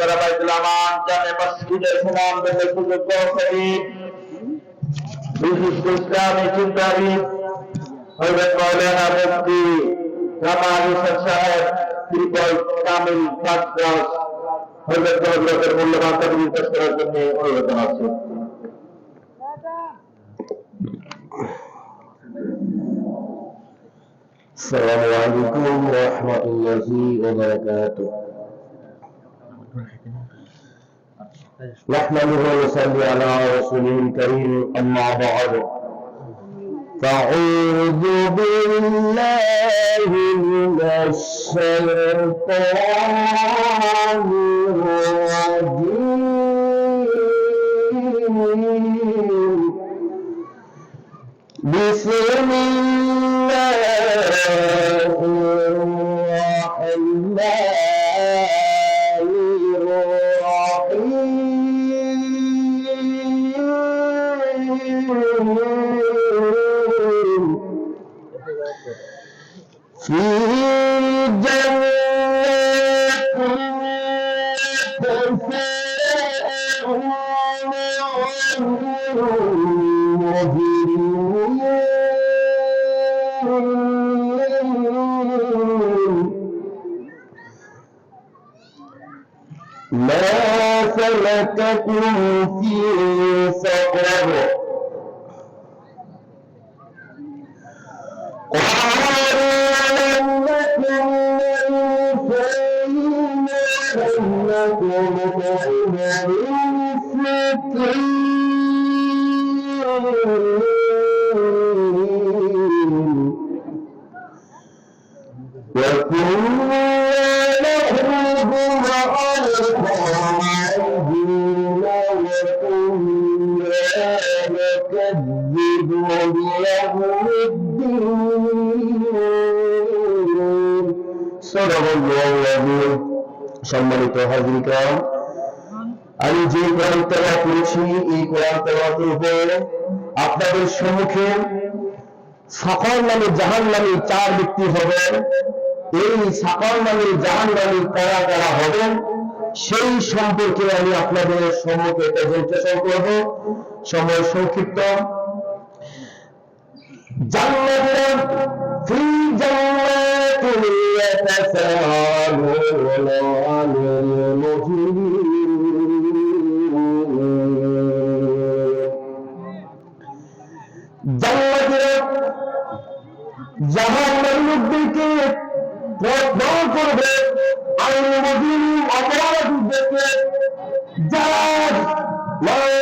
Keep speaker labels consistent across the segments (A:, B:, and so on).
A: করা বাইতুল আমান জামে মসজিদের সুনাম দেশের সুযোগ্য করি বিশিষ্ট ইসলামী চিন্তাবিদ হজরত মৌলানা মুফতি রামাল হোসেন সাহেব ত্রিপল কামিল মাদ্রাস হজরত হজরতের মূল্যবান তাকবির পেশ করার জন্য অনুরোধ আছে
B: السلام عليكم ورحمة الله وبركاته نحمده ونصلي على رسوله الكريم أما بعد. فأعوذ بالله من الشيطان الرجيم. ما سلككم في سقر সম্মানিত হাজিরিকাম আমি যে কোরআন তেলাওয়াত করেছি, এই কোরআন তেলাওয়াতের উপরে আপনাদের সম্মুখে সাফর নামে জাহান নামে চার ব্যক্তি হবেন এই সাফর নামে জাহান নামে কারা কারা হবেন সেই সম্পর্কে আমি আপনাদের সম্মুখে প্রেজেন্টেশন করব। সময় সংক্ষিপ্ত। জান্নাতীরা ফি জান্নাতিন মুজরিমিন জান্নাতীরা জাহান্নামের লোকদেরকে প্রশ্ন করবে আইন মদিন অপরাধীদেরকে যারা জান্নাতীরা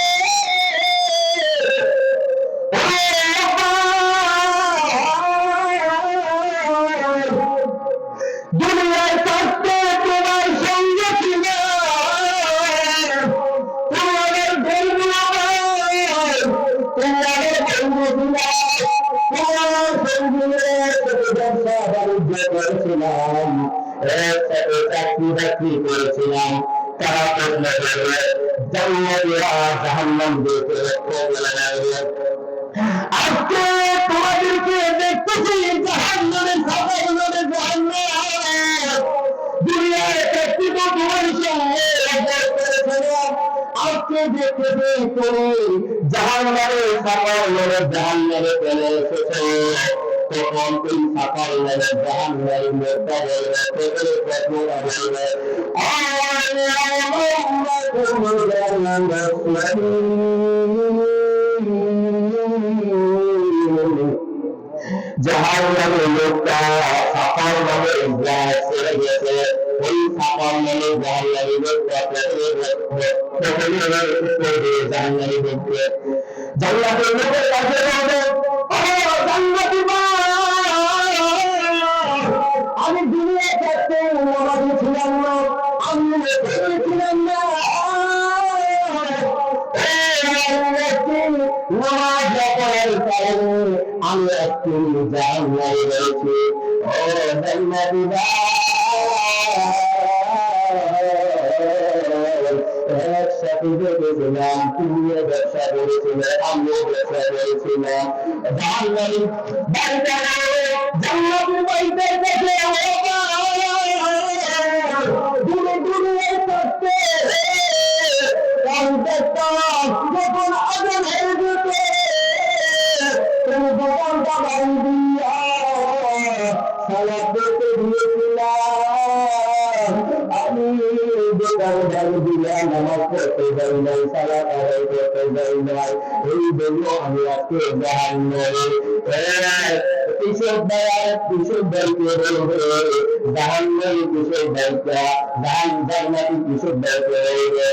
B: চাকরি করেছিলাম, তারা প্রশ্ন করবে জান্নাতীরা জাহান্নাম দিতে আজকে তোমাদেরকে দেখতেছি, জাহান্নামের সাফাইনের জাহান্নাম দুনিয়ায় ব্যক্তি তো আজকে দেখতেছি তুমি জাহান্নামের সাফাইনের জাহান্নামে চলে এসেছ। وقوم فقل جهنم المرتدل وكذب رسول قال يوم لكم جهنم جهنم লোকটা সকাল ভাবে ইসলাম ছেড়ে গেছে ওই সকাল লোকটা জাহান্নামী কাছে আমি দুনিয়া থাকতে নামাজি ছিলাম না আমি ছিলাম না। আমি একটু রয়েছি ও জান্নাতি একসাথে দেখেছিলাম তুমিও ব্যবসা করেছিলে আমিও ব্যবসা করেছিলাম জান্নাতি বাড়িতে জান্নাতি বাড়িতে দেখে দূরে দূরে থাকতে যখন এই জন্য আমি আজকে জাহান কৃষক ভাই কৃষক ভাইকে বলবে জাহান জান্নাতি ভাইকে বলবে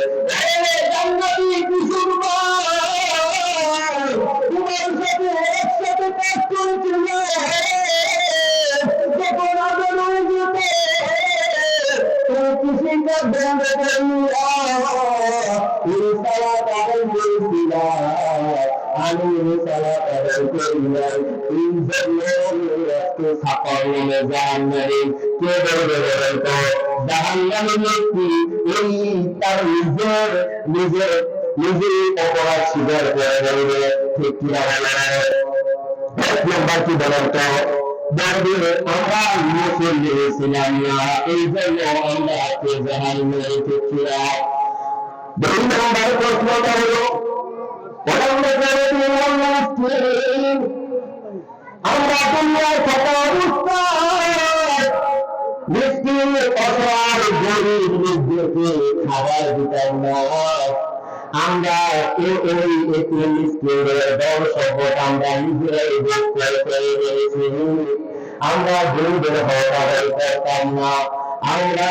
B: জান্নাতি কৃষক তোমার সাথে একসাথে কাজ করেছিল জন্য একটু সাফল নামে জাহান্নামে কে বলবে বলেন তো জাহান্নামে ব্যক্তি এই তার নিজের নিজের নিজের অপরাধ স্বীকার করে বলবে ঠিক কিনা এক নম্বর কি বলেন তো আমরা মুসলিম ছিলাম না এই জন্য আমরা জাহান্নামে ঠিক কিনা দুই নম্বর প্রশ্নটা হলো আমরা দুনিয়ায় থাকা অবস্থায় মিসকিন অসহায় গরিব লোকদেরকে খাবার দিতাম না আমরা ওই করতাম না আমরা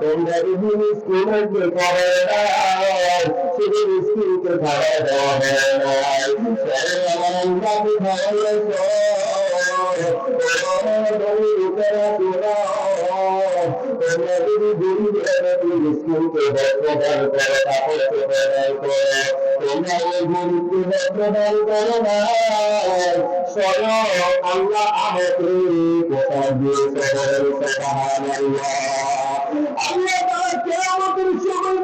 B: তোমরা যদি মিসকিনকে করে দাও শুধু মিসকিনকে খাবার দেওয়া তোমরা যদি গরিবের মিসকিনকে বস্ত্রদান করো প্রদান তোমরা ওই গরিবকে বস্ত্রদান করো না আল্লাহ আমাকে দিয়েছে সুবহানাল্লাহ আল্লাহ তাআলা কিয়ামতের সময় বলবে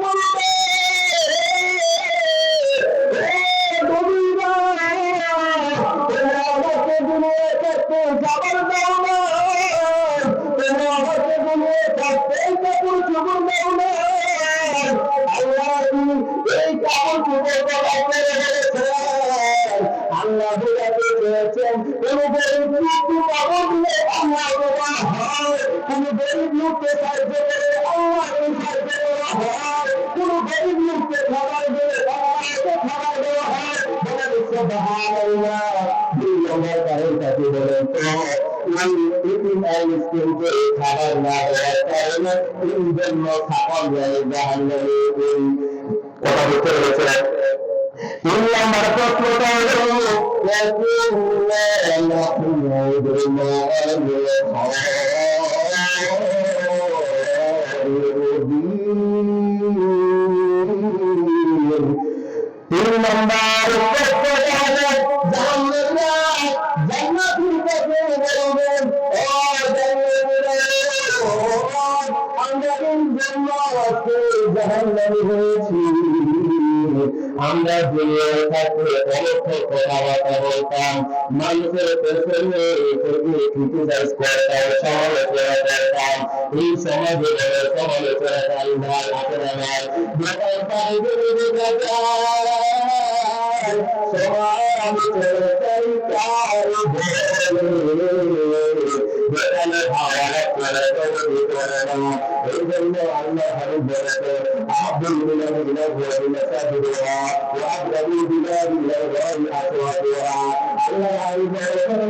B: الله করতাম সমালোচনা করতাম এই সমাজে বড় সমালোচনাকারী ভাই আসলে আমার করে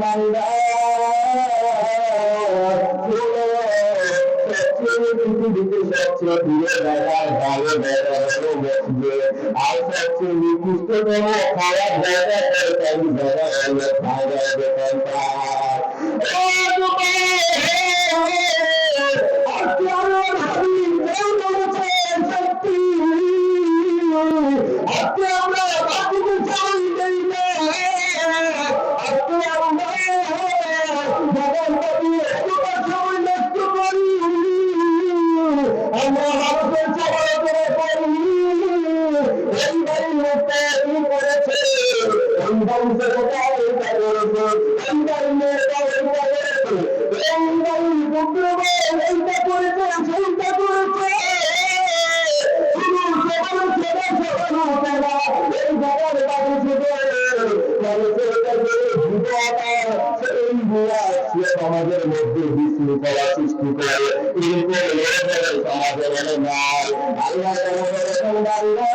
B: সমালোচনাকারী মান্দা পৃথিবীতে সবচেয়ে প্রিয় জায়গা ভালো জায়গা হলো মসজিদ আর সবচেয়ে নিকৃষ্টতম খারাপ জায়গা সরকারি জায়গা হলো খাবার আজকে আমরা আল্লাহ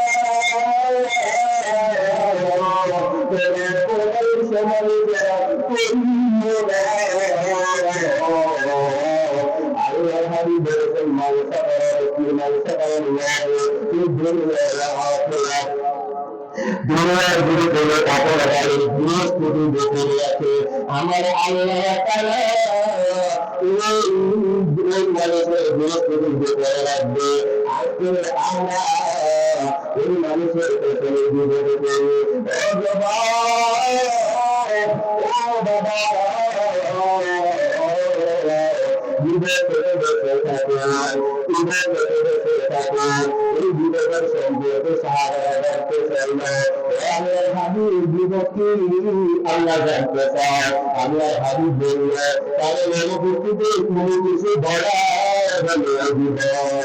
B: হাবি বলেছেন মানসা করা মানসা করা নিয়ে দুনিয়ার বিরুদ্ধে দেখে আছে আমার আল্লাহ আল্লাহ আল্লাহ জানতে চায় আল্লাহ ভাবি বললে তাহলে মনোভূতিতে কোনো কিছু বলা হলে বিবেক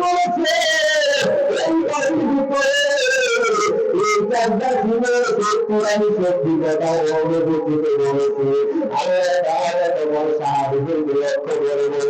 B: করেছে আমি সত্যি কথা অনুভূতিতে বলেছি আমি তাহলে তোমার সাহায্য লক্ষ্য করে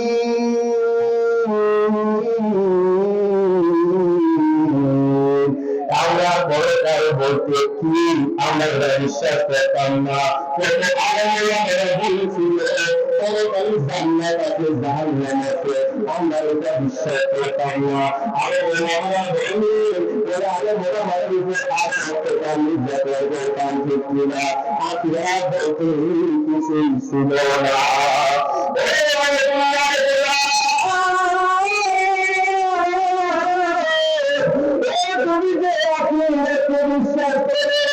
B: বলতে কি আমরা বিশ্বাস করতাম না বলেছিল পরকালে জান্নাত আছে জাহান্নাম আমরা এটা বিশ্বাস করতাম না আরে আমরা বলি ওরা আরে বড় বড় বিষয় আর করতাম নির্যাতন করতাম ঠিক না আখিরা বলতে ছিল না তুমি যে আখিরাতে বিশ্বাস করে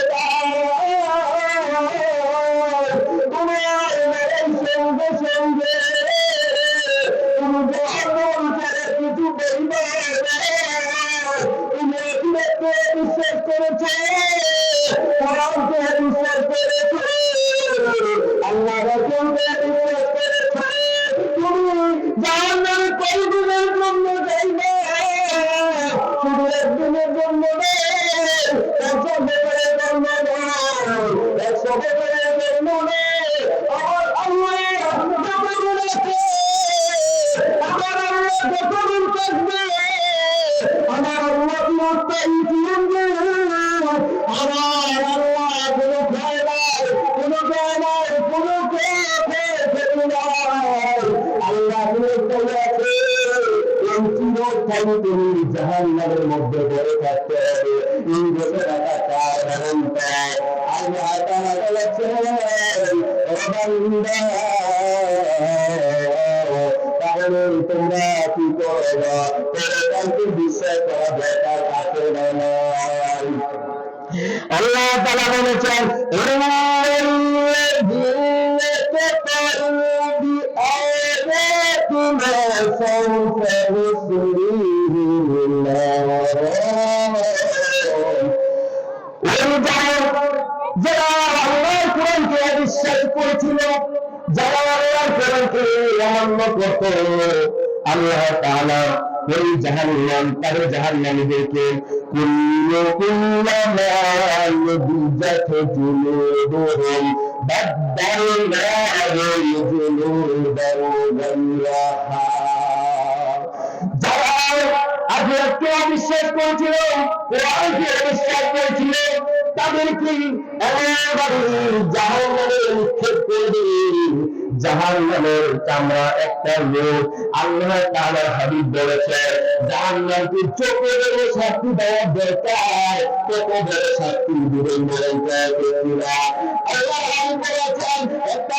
B: বান্দা তাহলে তোমরা কি করবা পরকালকে বিশ্বাস করা দরকার কাছে নয় আল্লাহ বলেছেন তাদের জাহান্নামীদেরকে কুল্লু কুল্লামা বিজাত জুলুদুহুম বাদদালনাহুম অবিশ্বাস করেছিল কোরআনকে অবিশ্বাস তাদেরকে এমনভাবে জাহান্নামে করবে জাহান্নামের চামড়া একটা লোক আল্লাহ তাআলা হাবিব বলেছেন জাহান্নামকে চোখে ধরে শাস্তি দেওয়ার দরকার চোখে ধরে শাস্তি দিবেন বলেন কাফিররা আল্লাহ বলেছেন একটা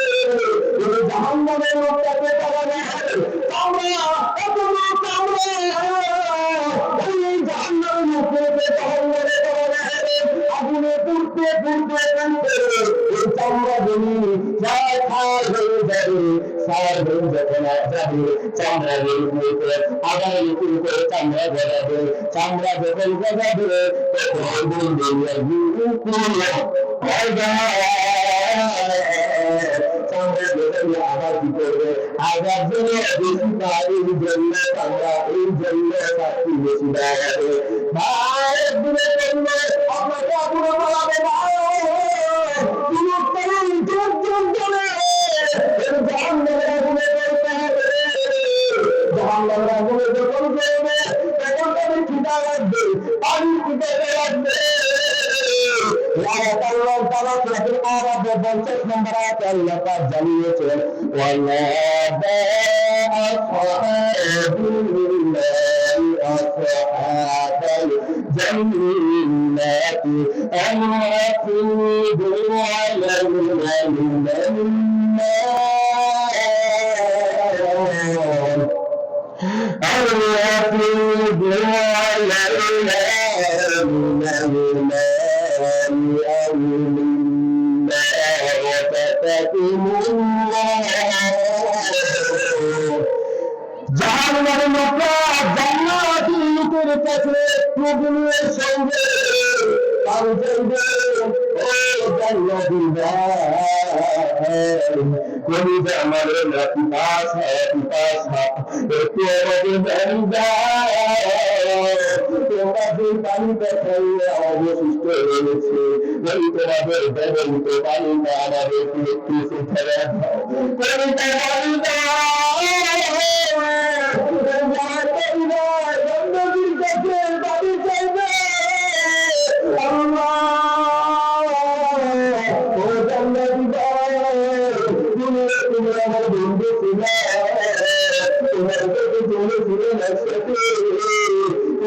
B: জাহান্নামের লোকটাকে তারা নেয় আমরা কত লোক আমরা এই জাহান্নামের লোকটাকে জাহান্নামে তারা নেয় আগুনে পুড়তে পুড়তে চামড়া আবার কি করবে? আবার জন্য বেশি এই জন্য চামড়া এই জন্য শাস্তি বেশি দেওয়া হবে ভাই দূরে করবে আপনাকে আপুরে বলাবে ভাই যখন করবে তখন তুমি খিদা লাগবে। পানি খিদে তাআলা সূরাতুল আরাফ এর 50 নম্বর আয়াতে আল্লাহ পাক জানিয়েছেন ওয়ানাদা আসহাবুল নার আসহাবাল জান্নাতি আন আফিদু আলাইনা মিনান আমার মাতা জান্নাতি লোকের কাছে প্রভুর সঙ্গে তার যাইবে অবশিষ্ট হয়েছে। আমাদের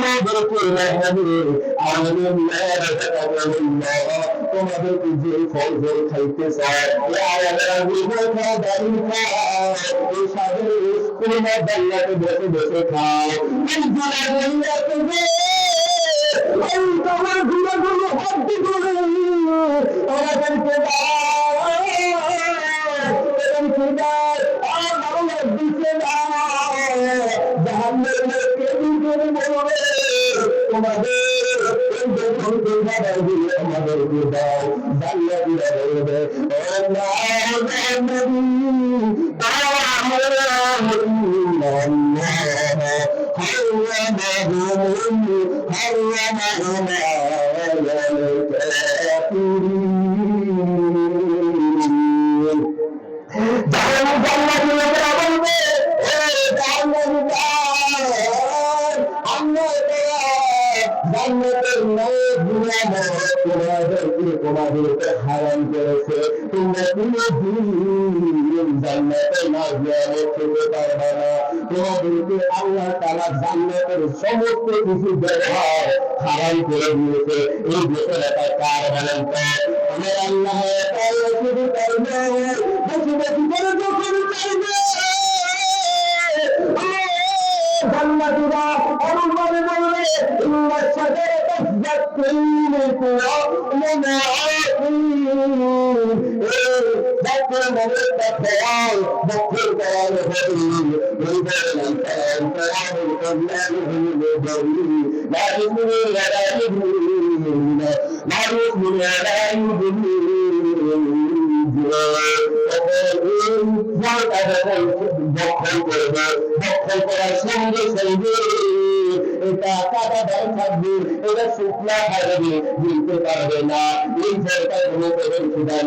B: আমাদেরকে মেয়ের তোমাদেরকে যে ফল ফল খাইতে চায় বসে বসে খাও তোমার ঘুরে ঘুরে হাত করে আমাদেরকে আমাদের তোমাদেরকে হারাম করেছে। তোমরা কোনো দিন জান্নাতে না গিয়ে খেতে পারবে না। তোমাদেরকে আল্লাহ তালা জান্নাতের সমস্ত কিছু ব্যবহার হারাম করে দিয়েছে। এই বিষয়টা কার বলেন তো আমার আল্লাহ তাআলা শুধু তাই নয় বেশি বেশি করে যখন চাইবে জান্নাতীরা অনুভবে বলবে ইন্না শাজারাতা যাত্রীন কুরামনা বকর মনে তাফাল দখল করবে দখল করার সঙ্গে সঙ্গে এটা কাদা দাম থাকবে এটা শুকনা থাকবে বুঝতে পারবে না এই সরকার কোনো প্রধান সুদান